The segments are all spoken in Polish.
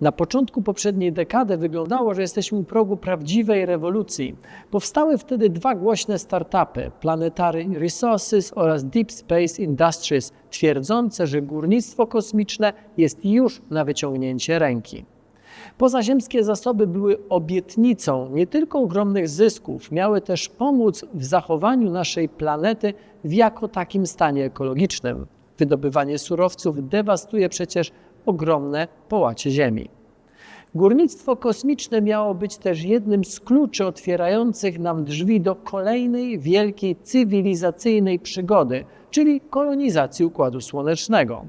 Na początku poprzedniej dekady wyglądało, że jesteśmy u progu prawdziwej rewolucji. Powstały wtedy dwa głośne startupy, Planetary Resources oraz Deep Space Industries, twierdzące, że górnictwo kosmiczne jest już na wyciągnięcie ręki. Pozaziemskie zasoby były obietnicą nie tylko ogromnych zysków, miały też pomóc w zachowaniu naszej planety w jako takim stanie ekologicznym. Wydobywanie surowców dewastuje przecież ogromne połacie Ziemi. Górnictwo kosmiczne miało być też jednym z kluczy otwierających nam drzwi do kolejnej wielkiej cywilizacyjnej przygody, czyli kolonizacji Układu Słonecznego.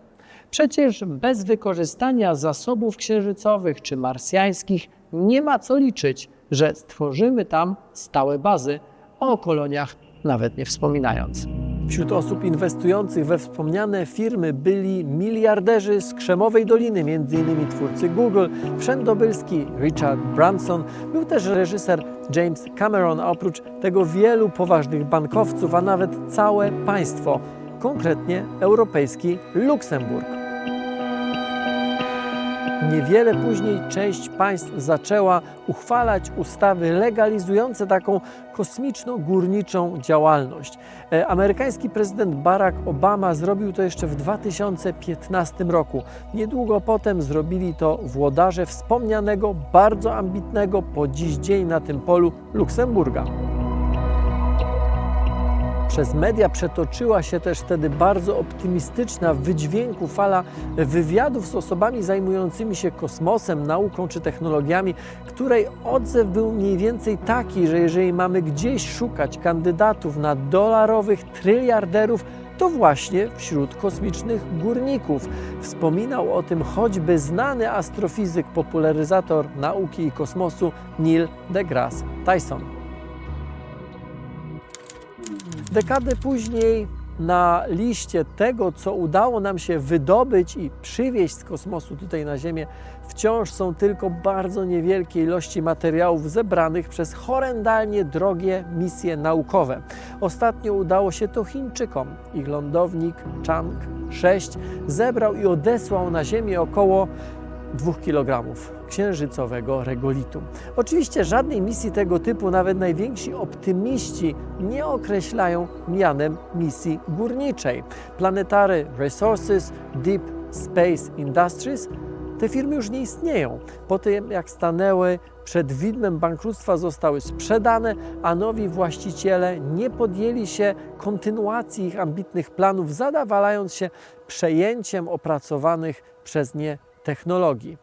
Przecież bez wykorzystania zasobów księżycowych czy marsjańskich nie ma co liczyć, że stworzymy tam stałe bazy, o koloniach nawet nie wspominając. Wśród osób inwestujących we wspomniane firmy byli miliarderzy z Krzemowej Doliny, m.in. twórcy Google, wszędobylski Richard Branson, był też reżyser James Cameron, a oprócz tego wielu poważnych bankowców, a nawet całe państwo, konkretnie europejski Luksemburg. Niewiele później część państw zaczęła uchwalać ustawy legalizujące taką kosmiczno-górniczą działalność. E, Amerykański prezydent Barack Obama zrobił to jeszcze w 2015 roku. Niedługo potem zrobili to włodarze wspomnianego, bardzo ambitnego po dziś dzień na tym polu Luksemburga. Przez media przetoczyła się też wtedy bardzo optymistyczna w wydźwięku fala wywiadów z osobami zajmującymi się kosmosem, nauką czy technologiami, której odzew był mniej więcej taki, że jeżeli mamy gdzieś szukać kandydatów na dolarowych tryliarderów, to właśnie wśród kosmicznych górników. Wspominał o tym choćby znany astrofizyk, popularyzator nauki i kosmosu Neil deGrasse Tyson. Dekadę później na liście tego, co udało nam się wydobyć i przywieźć z kosmosu tutaj na Ziemię, wciąż są tylko bardzo niewielkie ilości materiałów zebranych przez horrendalnie drogie misje naukowe. Ostatnio udało się to Chińczykom. Ich lądownik Chang 6 zebrał i odesłał na Ziemię około 2 kg księżycowego regolitu. Oczywiście żadnej misji tego typu nawet najwięksi optymiści nie określają mianem misji górniczej. Planetary Resources, Deep Space Industries te firmy już nie istnieją. Po tym, jak stanęły przed widmem bankructwa, zostały sprzedane, a nowi właściciele nie podjęli się kontynuacji ich ambitnych planów, zadawalając się przejęciem opracowanych przez nie technologii.